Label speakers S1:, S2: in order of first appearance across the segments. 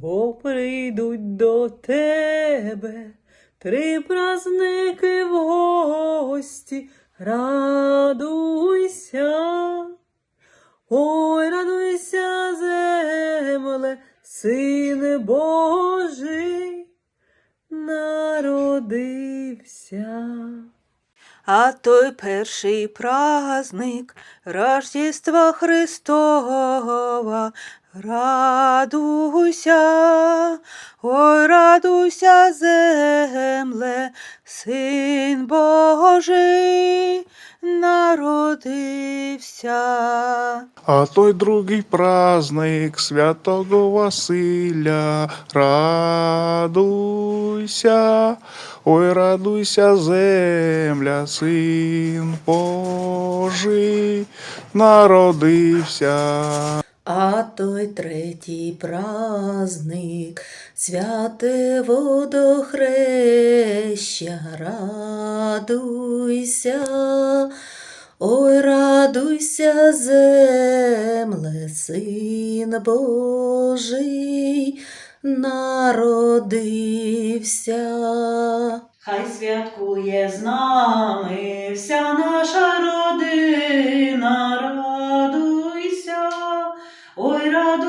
S1: Бо прийдуть до тебе три праздники в гості, радуйся, ой, радуйся, земле, син Божий народився. А той перший праздник Рождества Христова, радуйся, ой, радуйся, земле, син Божий народився.
S2: А той другий праздник святого Василя, радуйся, ой, радуйся, земля, син Божий народився.
S1: А той третій праздник, святе водохреща, радуйся, ой, радуйся, земле, син Божий народився. Хай святкує з нами вся наша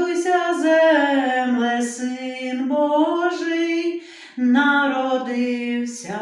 S1: Радуйся, земле, син Божий, народився.